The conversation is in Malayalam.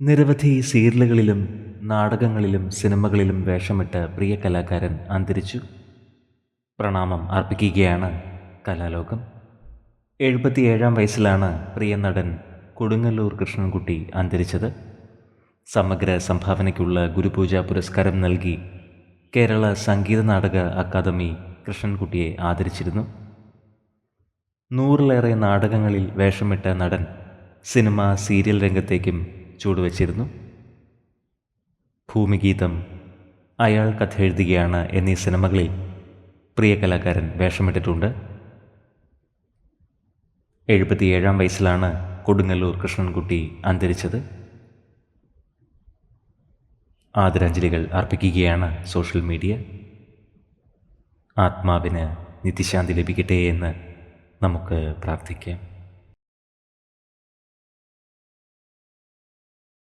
നിരവധി സീരിയലുകളിലും നാടകങ്ങളിലും സിനിമകളിലും വേഷമിട്ട പ്രിയ കലാകാരൻ അന്തരിച്ചു. പ്രണാമം അർപ്പിക്കുകയാണ് കലാലോകം. എഴുപത്തിയേഴാം വയസ്സിലാണ് പ്രിയ നടൻ കൊടുങ്ങല്ലൂർ കൃഷ്ണൻകുട്ടി അന്തരിച്ചത്. സമഗ്ര സംഭാവനയ്ക്കുള്ള ഗുരുപൂജ പുരസ്കാരം നൽകി കേരള സംഗീത നാടക അക്കാദമി കൃഷ്ണൻകുട്ടിയെ ആദരിച്ചിരുന്നു. നൂറിലേറെ നാടകങ്ങളിൽ വേഷമിട്ട നടൻ സിനിമ സീരിയൽ രംഗത്തേക്കും ചുവടുവച്ചിരുന്നു ഭൂമിഗീതം അയാൾ കഥ എഴുതുകയാണ് എന്നീ സിനിമകളിൽ പ്രിയ കലാകാരൻ വേഷമിട്ടിട്ടുണ്ട്. എഴുപത്തിയേഴാം വയസ്സിലാണ് കൊടുങ്ങല്ലൂർ കൃഷ്ണൻകുട്ടി അന്തരിച്ചത്. ആദരാഞ്ജലികൾ അർപ്പിക്കുകയാണ് സോഷ്യൽ മീഡിയ. ആത്മാവിന് നിത്യശാന്തി ലഭിക്കട്ടെ എന്ന് നമുക്ക് പ്രാർത്ഥിക്കാം.